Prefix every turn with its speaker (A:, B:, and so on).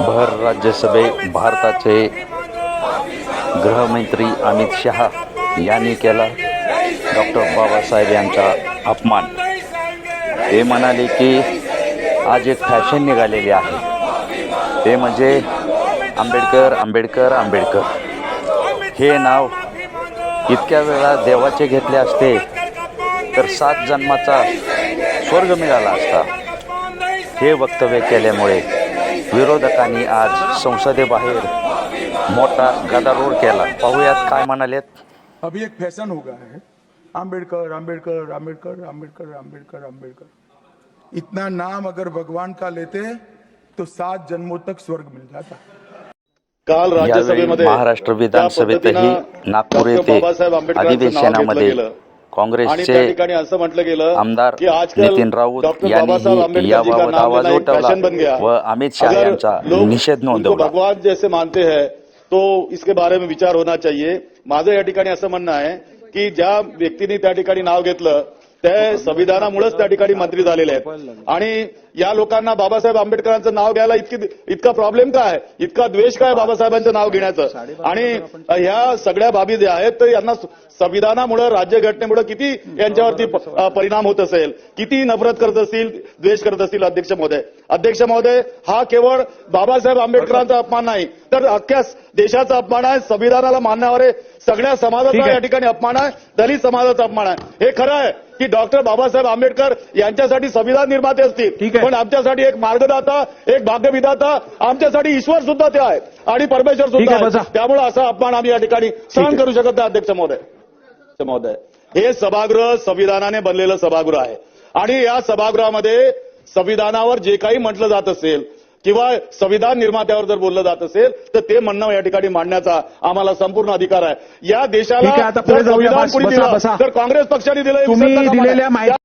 A: भर राज्यसभे भारताचे गृहमंत्री अमित शहा यांनी केला. डॉक्टर बाबासाहेब यांचा अपमान. ते म्हणाले की आज एक फॅशन निघालेली आहे. ते म्हणजे आंबेडकर आंबेडकर आंबेडकर. हे नाव इतक्या वेळा देवाचे घेतले असते तर सात जन्माचा स्वर्ग मिळाला असता. हे वक्तव्य केल्यामुळे विरोधकांनी आज संसदेबाहेर मोठा गदारोळ केला. पाहूयात काय म्हणालेत.
B: अभी एक फैशन हो गया है. आम्बेडकर आम्बेडकर आम्बेडकर आम्बेडकर आम्बेडकर आम्बेडकर इतना नाम अगर भगवान का लेते तो सात जन्मों तक स्वर्ग मिल जाता.
C: काल राज्यसभेमध्ये
A: महाराष्ट्र विधानसभेतही नागपूर येथे अधिवेशनामध्ये काँग्रेसचे
C: त्या ठिकाणी असं म्हटलं गेलं
A: आमदार
C: की आजकल
A: नितीन राऊत यांनीही
C: का
A: याबाबत आवाज उठवला व अमित शहा यांचा निषेध नोंदवला.
C: भगवान जैसे मानते हैं तो इसके बारे में विचार होना चाहिए. माझं या ठिकाणी असं म्हणणं आहे की ज्या व्यक्तीने त्या ठिकाणी नाव घेतलं ते संविधानामुळेच त्या ठिकाणी मंत्री झालेले आहेत. आणि या लोकांना बाबासाहेब आंबेडकरांचं नाव घ्यायला इतकी इतका प्रॉब्लेम काय? आहे? इतका द्वेष काय बाबासाहेबांचं नाव घेण्याचं? आणि ह्या सगळ्या बाबी ज्या आहेत तर यांना संविधानामुळे राज्यघटनेमुळे किती यांच्यावरती परिणाम होत असेल? किती नफरत करत असतील द्वेष करत असतील अध्यक्ष महोदय? अध्यक्ष महोदय हा केवळ बाबासाहेब आंबेडकरांचा अपमान नाही. तर अख्ख्या देशाचा अपमान आहे संविधानाला मानणारे सगळ्या समाजाचा या ठिकाणी अपमान आहे दलित समाजाचा अपमान आहे. हे खरं आहे की डॉक्टर बाबासाहेब आंबेडकर यांच्यासाठी संविधान निर्माते असतील. पण आमच्यासाठी एक मार्गदाता एक भाग्यविधाता आमच्यासाठी ईश्वर सुद्धा ते आहेत आणि परमेश्वर सुद्धा. त्यामुळे असा अपमान आम्ही या ठिकाणी सहन करू शकत नाही अध्यक्ष महोदय. महोदय हे सभागृह संविधानाने बनलेलं सभागृह आहे. आणि या सभागृहामध्ये संविधानावर जे काही म्हटलं जात असेल किंवा संविधान निर्मात्यावर जर बोललं जात असेल तर ते म्हणणं या ठिकाणी मांडण्याचा आम्हाला संपूर्ण अधिकार आहे या देशाला. संविधान कोणी दिलं. तर काँग्रेस पक्षाने दिलं.
D: दिलेल्या माहिती-